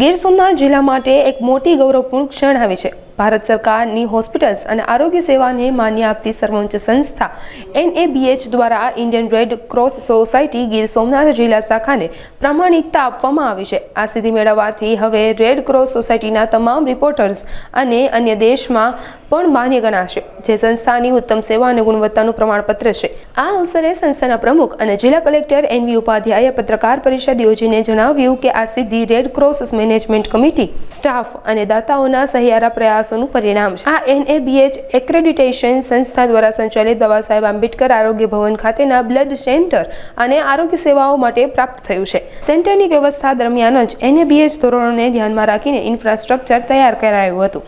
ગીર સોમનાથ જિલ્લા માટે એક મોટી ગૌરવપૂર્ણ ક્ષણ આવી છે. ભારત સરકારની હોસ્પિટલ્સ અને આરોગ્ય સેવાને માન્ય આપતી સર્વોચ્ચ સંસ્થા એનએબીએચ દ્વારા Indian red cross society Gir Somnath જિલ્લા શાખાને પ્રામાણિકતા આપવામાં આવી છે. આ સિદ્ધિ મેળવવાથી હવે રેડ ક્રોસ સોસાયટીના તમામ રિપોર્ટર્સ અને અન્ય દેશમાં પણ માન્ય ગણાશે, જે સંસ્થાની ઉત્તમ સેવા અને ગુણવત્તાનું પ્રમાણપત્ર છે. આ અવસરે સંસ્થાના પ્રમુખ અને જિલ્લા કલેક્ટર એનવી ઉપાધ્યાયે પત્રકાર પરિષદ યોજીને જણાવ્યું કે આ સિદ્ધિ red cross management committee, staff અને દાતાઓના સહિયારા પ્રયાસોનું પરિણામ છે. આ એનએબીએચ એક્રેડિટેશન સંસ્થા દ્વારા સંચાલિત બાબા સાહેબ આંબેડકર આરોગ્ય ભવન ખાતેના બ્લડ સેન્ટર અને આરોગ્ય સેવાઓ માટે પ્રાપ્ત થયું છે. સેન્ટરની વ્યવસ્થા દરમિયાન જ એનએબીએચ ધોરણોને ધ્યાનમાં રાખીને ઇન્ફ્રાસ્ટ્રક્ચર તૈયાર કરાયું હતું.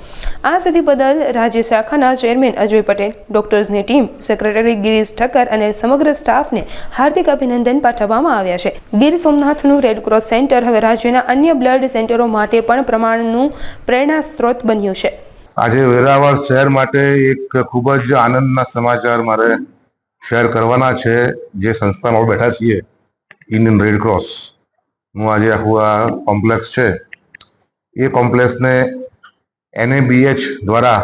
આ સિદ્ધિ બદલ રાજ્ય શાખાના ચેરમેન અજય પટેલ, ડોક્ટર્સની ટીમ, સેક્રેટરી ગિરીશ ઠક્કર અને સમગ્ર સ્ટાફને હાર્દિક અભિનંદન પાઠવવામાં આવ્યા છે. ગીર સોમનાથનું રેડ ક્રોસ સેન્ટર હવે રાજ્યના અન્ય બ્લડ સેન્ટરો માટે પણ પ્રમાણનું પ્રેરણા સ્ત્રોત બન્યું છે. આજે વેરાવળ શહેર માટે એક ખૂબ જ આનંદના સમાચાર મારે શેર કરવાના છે. જે સંસ્થામાં બેઠા છીએ ઇન્ડિયન રેડ ક્રોસનું આજે આખું આ કોમ્પ્લેક્સ છે. એ કોમ્પ્લેક્સને એનએબીએચ દ્વારા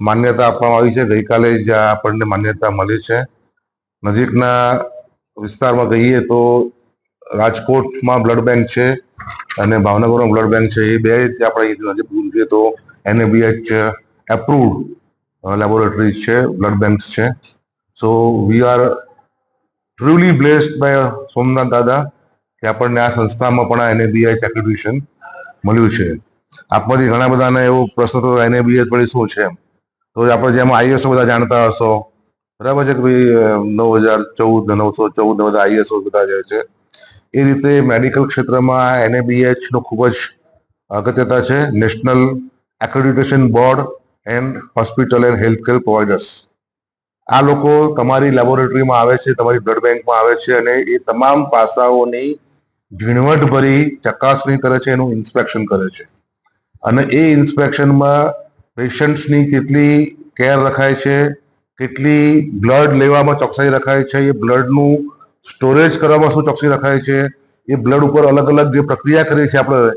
માન્યતા આપવામાં આવી છે. ગઈકાલે જ આપણને માન્યતા મળી છે. નજીકના વિસ્તારમાં કહીએ તો રાજકોટમાં બ્લડ બેંક છે અને ભાવનગરમાં બ્લડ બેંક છે. એ બે આપણે નજીક તો એનએબીએચ એપ્રુવડ લેબોરેટરીઝ છે બ્લડ બેંક્સ છે so we are truly blessed by Somnath Dada કે આપણને આ સંસ્થામાં પણ આ એનએબીએચ એક્રેડિશન મળ્યું છે. આપમાંથી ઘણા બધાને એવો પ્રશ્ન થતો એનએબીએચ વળી શું છે તો આપણે જેમ આઈએસઓ બધા જાણતા હશો. બરાબર છે કે ભાઈ નવ હજાર ચૌદ નવસો ચૌદ બધા આઈએસઓ બધા જાય છે, એ રીતે મેડિકલ ક્ષેત્રમાં એનએબીએચનો ખૂબ જ અગત્યતા છે. National accreditation board and hospital and health care providers આ લોકો તમારી લેબોરેટરીમાં આવે છે, તમારી બ્લડ બેંકમાં આવે છે અને એ તમામ પાસાઓની ઝીણવટભરી ચકાસણી કરે છે, એનું ઇન્સ્પેક્શન કરે છે. અને એ ઇન્સ્પેક્શનમાં પેશન્ટ્સની કેટલી કેર રખાય છે, કેટલી બ્લડ લેવામાં ચોકસાઈ રખાય છે, એ બ્લડનું સ્ટોરેજ કરવામાં શું ચોકસાઈ રખાય છે, એ બ્લડ ઉપર અલગ અલગ જે પ્રક્રિયા કરીએ છીએ આપણે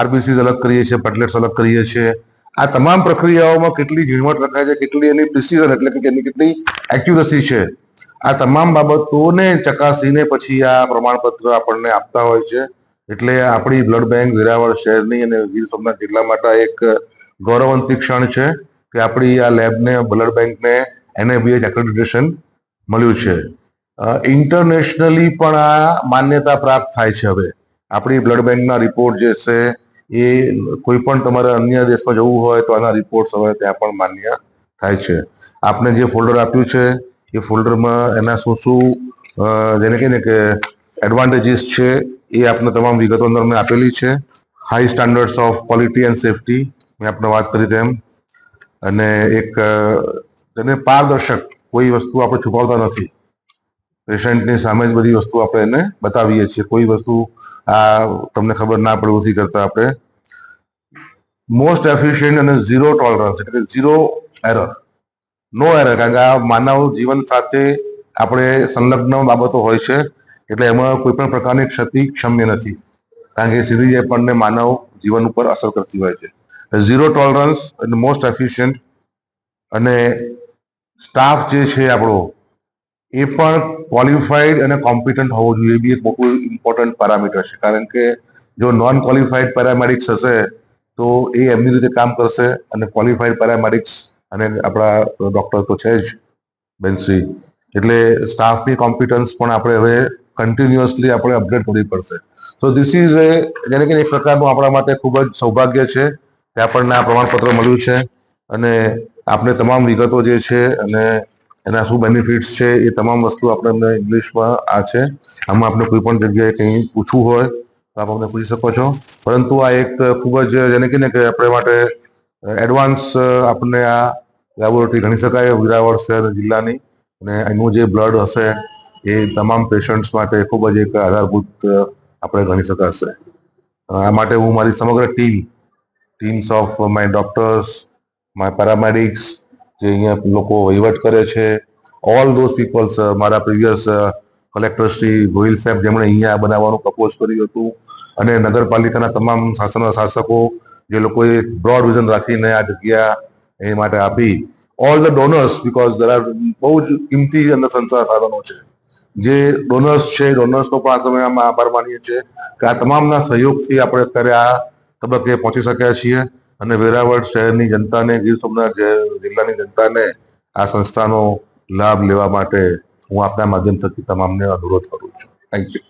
આરબીસીસ અલગ કરીએ છીએ પ્લેટલેટ્સ અલગ કરીએ છીએ. આ તમામ પ્રક્રિયાઓમાં કેટલી ઝીણવટ રખાય છે, કેટલી એની પ્રિસિઝન એટલે કે એની કેટલી એક્યુરસી છે, આ તમામ બાબતોને ચકાસીને પછી આ પ્રમાણપત્ર આપણને આપતા હોય છે. એટલે આપણી બ્લડ બેંક વેરાવળ શહેરની અને ગીર સોમનાથ જિલ્લા માટે એક ગૌરવંતી ક્ષણ છે કે આપણી આ લેબને બ્લડ બેંકને એનએબીએચ એક્રેડિટેશન મળ્યું છે. ઇન્ટરનેશનલી પણ આ માન્યતા પ્રાપ્ત થાય છે હવે. આપણી બ્લડ બેંકના રિપોર્ટ જે છે એ કોઈ પણ તમારે અન્ય દેશમાં જવું હોય તો આના રિપોર્ટ્સ હવે ત્યાં પણ માન્ય થાય છે. આપને જે ફોલ્ડર આપ્યું છે, એ ફોલ્ડરમાં એના શું શું જેને કહીને કે એડવાન્ટેજીસ છે, એ આપને તમામ વિગતો અંદર મેં આપેલી છે. High standards of quality and safety મેં આપણે વાત કરી તેમ. અને એક તેને પારદર્શક કોઈ વસ્તુ આપણે છુપાવતા નથી. પેશન્ટની સામે જ બધી વસ્તુ આપણે એને બતાવીએ છીએ. કોઈ વસ્તુ આ તમને ખબર ના પડે નથી કરતા આપણે. મોસ્ટ એફિશિયન્ટ અને ઝીરો ટોલરન્સ એટલે ઝીરો એરર નો એરર કારણ કે આ માનવ જીવન સાથે આપણે સંલગ્ન બાબતો હોય છે, એટલે એમાં કોઈ પણ પ્રકારની ક્ષતિ ક્ષમ્ય નથી. કારણ કે સીધી જ આપણને માનવ જીવન ઉપર અસર કરતી હોય છે. ઝીરો ટોલરન્સ અને મોસ્ટ એફિશિયન્ટ અને સ્ટાફ જે છે આપણો એ પણ ક્વોલિફાઈડ અને કોમ્પિટન્ટ હોવો જોઈએ. બી એક મોટું ઇમ્પોર્ટન્ટ પેરામીટર છે. કારણ કે જો નોન ક્વોલિફાઈડ પેરામેડિક્સ હશે, તો એ એમની રીતે કામ કરશે અને ક્વોલિફાઈડ પેરામેડિક્સ અને આપણા ડોક્ટર તો છે જ બેન્સી એટલે સ્ટાફની કોમ્પિટન્સ પણ આપણે હવે કન્ટિન્યુઅસલી આપણે અપડેટ કરવી પડશે. તો ધીસ ઇઝ એ જેને કે એક પ્રકારનું આપણા માટે ખૂબ જ સૌભાગ્ય છે કે આપણને આ પ્રમાણપત્ર મળ્યું છે અને આપણે તમામ વિગતો જે છે અને એના શું બેનિફિટ્સ છે એ તમામ વસ્તુ આપણે અમને ઇંગ્લિશમાં આ છે. આમાં આપણે કોઈ પણ જગ્યાએ કંઈ પૂછવું હોય તો આપ અમને પૂછી શકો છો. પરંતુ આ એક ખૂબ જ, જેને કહીને કે આપણે માટે એડવાન્સ આપણને આ લેબોરેટરી ગણી શકાય, વિરાવળ શહેર જિલ્લાની. અને એનું જે બ્લડ હશે એ તમામ પેશન્ટ્સ માટે ખૂબ જ એક આધારભૂત આપણે ગણી શકાશે. આ માટે હું મારી સમગ્ર team teams of my doctors my paramedics જે અહીંયા લોકો વહીવટ કરે છે. ઓલ ધોઝ પીપલ્સ મારા પ્રીવિયસ કલેક્ટર શ્રી ગોહિલ સાહેબ જેમણે અહીંયા બનાવવાનું પ્રપોઝ કર્યું હતું. અને નગરપાલિકાના તમામ શાસન શાસકો જે લોકોએ બ્રોડ વિઝન રાખીને આ જગ્યા એ માટે આપી. All the donors because they are બહુ જ કિંમતી અંદર સંસાર સાધનો છે. જે ડોનર્સ છે ડોનર્સનો પણ તમે આમાં આભાર માનીએ છીએ કે આ તમામના સહયોગથી આપણે અત્યારે આ તબક્કે પહોંચી શક્યા છીએ. અને વેરાવળ શહેરની જનતાને, ગીર સોમનાથ જિલ્લાની જનતાને આ સંસ્થાનો લાભ લેવા માટે હું આપના માધ્યમ થકી તમામને અનુરોધ કરું છું. Thank you